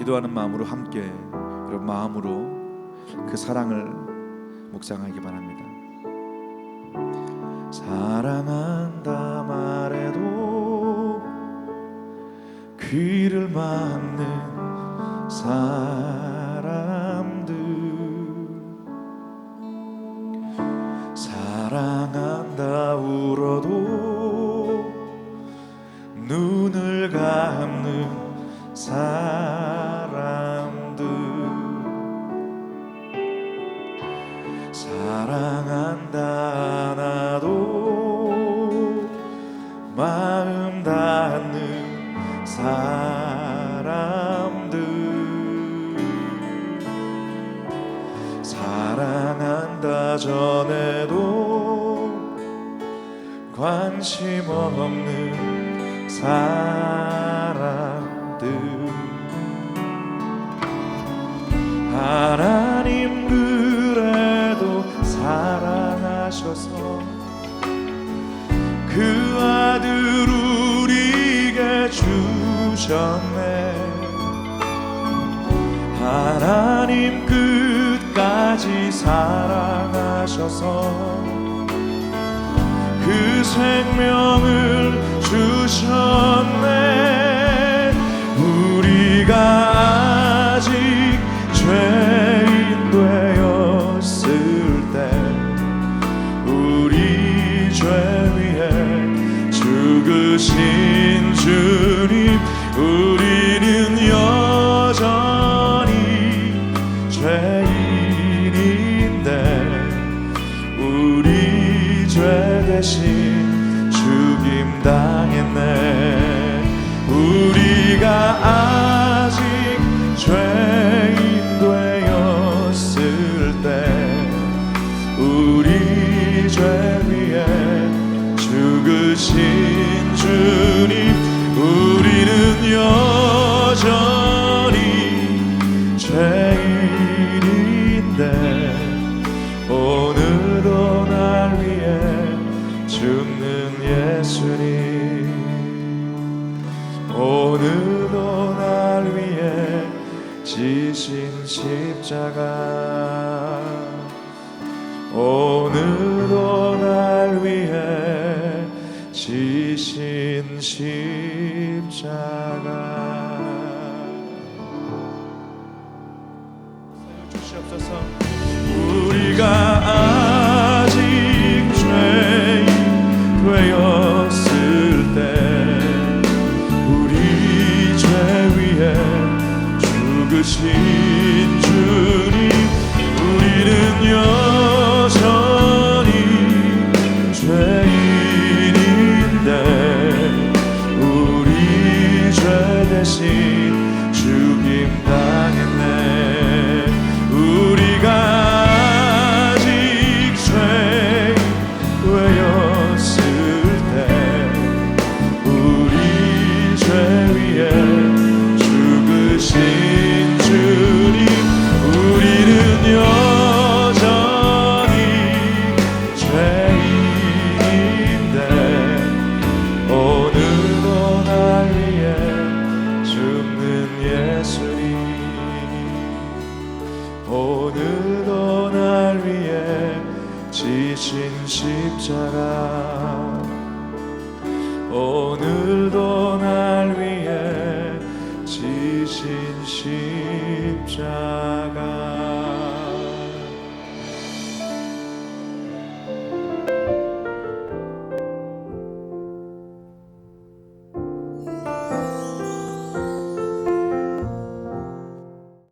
기도하는 마음으로 함께 여러분 마음으로 그 사랑을 묵상하기 바랍니다. 사랑한다 말해도 귀를 막는 사람들 사랑한다 울어도 눈을 감는 사람 전에도 관심 없는 사람들. 하나님 그래도 사랑하셔서 그 아들 우리에게 주셨네 끝까지 사랑하셔서 그 생명을 주셨네 죄 대신 죽임 당했네. 우리가 아직 죄인 되었을 때 우리 죄 위에 죽으신 주님 오늘도 날 위해 지신 십자가. 오늘도 날 위해 지신 십자가. 주시옵소서. 우리가 죽으신 주님 우리는 여전히 죄인인데 우리 죄 대신 지신 십자가. 오늘도 날 위해 지신 십자가